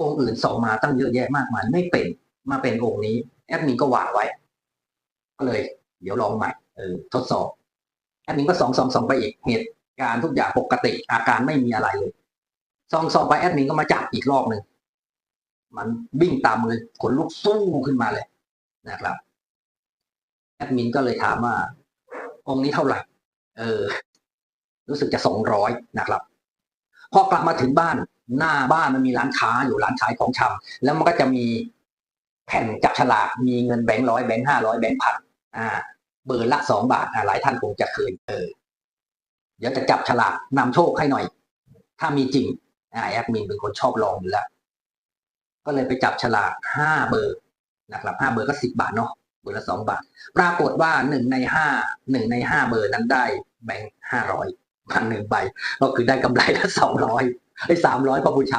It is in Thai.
องค์อื่นส่งมาตั้งเยอะแยะมากมายไม่เป็นมาเป็นองค์นี้ แอดมินก็วางไว้ ก็เลย เดี๋ยวลองใหม่เออทดสอบแอดมินก็สองสองสองไปอีกเหตุการณ์ทุกอย่างปกติ อาการไม่มีอะไรเลยสองสองไปแอดมินก็มาจับอีกรอบหนึ่งมันวิ่งตามเลยขนลุกสู้ขึ้นมาเลยนะครับแอดมินก็เลยถามว่า องค์นี้เท่าไหร่เออ รู้สึกจะสองร้อยนะครับ พอกลับมาถึงบ้านหน้าบ้านมันมีร้านค้าอยู่ร้านขายของชำแล้วมันก็จะมีแผ่นจับฉลากมีเงินแบงค์ร้อยแบงค์ห้าร้อยแบงค์พันอ่าเบอร์ละสองบาทอ่าหลายท่านคงจะเคยเออเดี๋ยวจะจับฉลากนำโชคให้หน่อย ถ้ามีจริงอ่าแอดมินเป็นคนชอบลองอยู่แล้ว ก็เลยไปจับฉลากห้าเบอร์นะครับห้าเบอร์ก็สิบบาทเนาะเบอร์ละสองบาท ปรากฏว่าหนึ่งในห้าหนึ่งในห้าเบอร์นั้นได้แบงค์ห้าร้อย พันหนึ่งใบก็คือได้กำไรละสองร้อยไอ้สามร้อยพอบูชา